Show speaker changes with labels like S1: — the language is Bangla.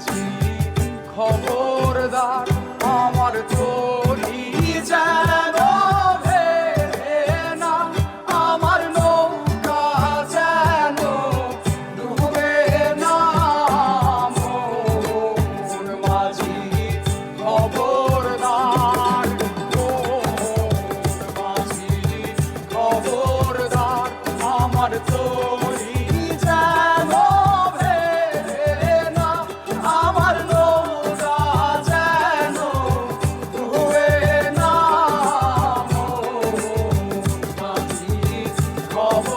S1: আছি খবরদার Oh.